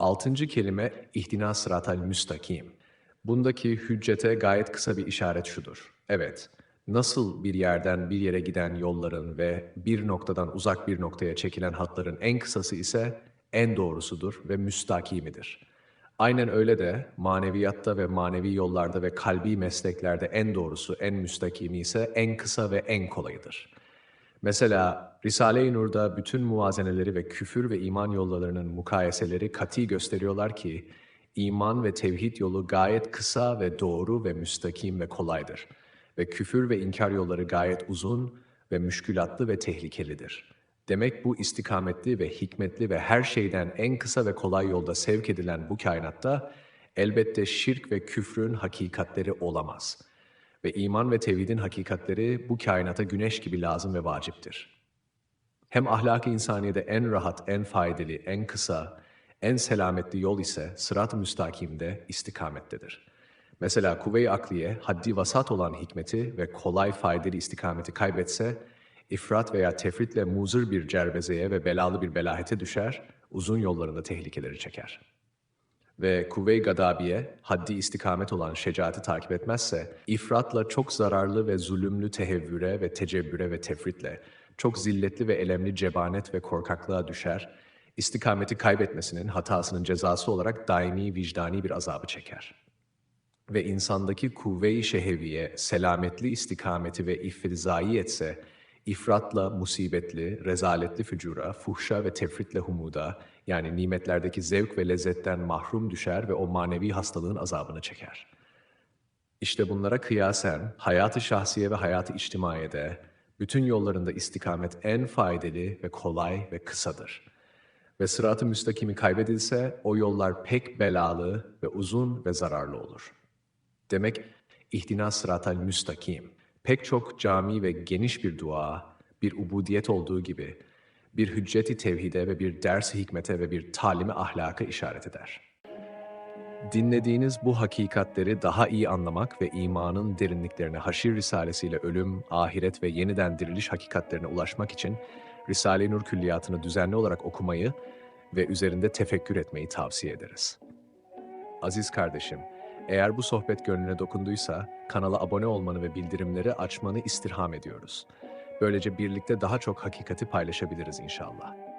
Altıncı kelime ihtina sıratal müstakim. Bundaki hüccete gayet kısa bir işaret şudur. Evet, nasıl bir yerden bir yere giden yolların ve bir noktadan uzak bir noktaya çekilen hatların en kısası ise en doğrusudur ve müstakimidir. Aynen öyle de maneviyatta ve manevi yollarda ve kalbi mesleklerde en doğrusu, en müstakimi ise en kısa ve en kolayıdır. Mesela Risale-i Nur'da bütün muvazeneleri ve küfür ve iman yollarının mukayeseleri kati gösteriyorlar ki iman ve tevhid yolu gayet kısa ve doğru ve müstakim ve kolaydır. Ve küfür ve inkar yolları gayet uzun ve müşkülatlı ve tehlikelidir. Demek bu istikametli ve hikmetli ve her şeyden en kısa ve kolay yolda sevk edilen bu kainatta elbette şirk ve küfrün hakikatleri olamaz.'' Ve iman ve tevhidin hakikatleri bu kainata güneş gibi lazım ve vaciptir. Hem ahlak-ı insaniyede en rahat, en faydalı, en kısa, en selametli yol ise sırat-ı müstakimde istikamettedir. Mesela kuvve-i akliye haddi vasat olan hikmeti ve kolay faydalı istikameti kaybetse, ifrat veya tefritle muzır bir cerbezeye ve belalı bir belahete düşer, uzun yollarında tehlikeleri çeker.'' Ve kuvve-i gadabiye haddi istikamet olan şecaati takip etmezse, ifratla çok zararlı ve zulümlü tehevvüre ve tecebbüre ve tefritle, çok zilletli ve elemli cebanet ve korkaklığa düşer, istikameti kaybetmesinin hatasının cezası olarak daimi vicdani bir azabı çeker. Ve insandaki kuvve-i şeheviye, selametli istikameti ve iffizai etse, ifratla musibetli, rezaletli fücura, fuhşa ve tefritle humuda, yani nimetlerdeki zevk ve lezzetten mahrum düşer ve o manevi hastalığın azabını çeker. İşte bunlara kıyasen hayatı şahsiye ve hayatı içtimaiyede bütün yollarında istikamet en faydalı ve kolay ve kısadır. Ve sırat-ı müstakimi kaybedilse o yollar pek belalı ve uzun ve zararlı olur. Demek ihtina sıratal müstakim pek çok cami ve geniş bir dua, bir ubudiyet olduğu gibi bir hücceti tevhide ve bir ders hikmete ve bir talimi ahlaka işaret eder. Dinlediğiniz bu hakikatleri daha iyi anlamak ve imanın derinliklerine Haşir Risalesi ile ölüm, ahiret ve yeniden diriliş hakikatlerine ulaşmak için Risale-i Nur külliyatını düzenli olarak okumayı ve üzerinde tefekkür etmeyi tavsiye ederiz. Aziz kardeşim, eğer bu sohbet gönlüne dokunduysa kanala abone olmanı ve bildirimleri açmanı istirham ediyoruz. Böylece birlikte daha çok hakikati paylaşabiliriz inşallah.